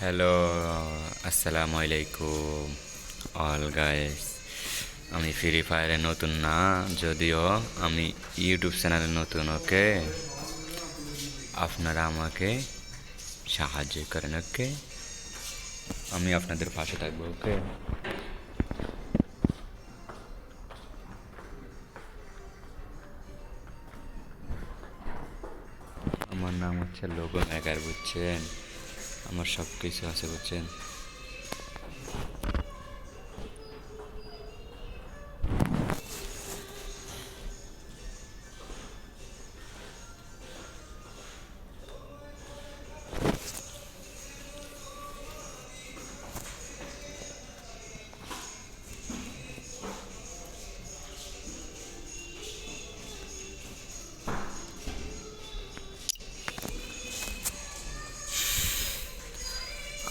Hello আসসালামু আলাইকুম all guys আমি ফ্রি ফায়ারে নতুন না, যদিও আমি ইউটিউব চ্যানেলে নতুন, ওকে? আপনারা আমাকে সাহায্য করেন, ওকে? আমি আপনাদের পাশে থাকব, ওকে? আমার নাম হচ্ছে লোগো মেকার, বুঝছেন? আমার সব কিছু আছে বুঝছেন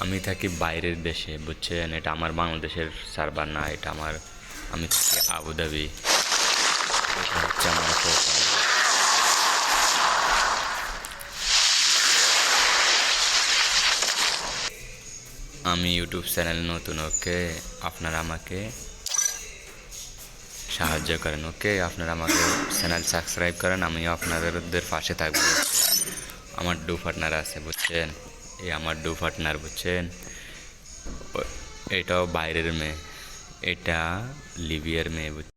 আমি থাকি বাইরের দেশে, বুঝছেন? এটা আমার বাংলাদেশের সার্ভার না, এটা আমার, আমি থাকি আবুধাবি। এটা হচ্ছে আমি ইউটিউব চ্যানেল নতুন ওকে আপনারা আমাকে সাহায্য করেন ওকে আপনারা আমাকে চ্যানেল সাবস্ক্রাইব করেন, আমিও আপনাদের পাশে থাকব। আমার ডু পার্টনার আছে, বুঝছেন? এই আমার ডু পার্টনার বুঝছেন? এটাও বাইরের মেয়ে। এটা লিবিয়ার মেয়ে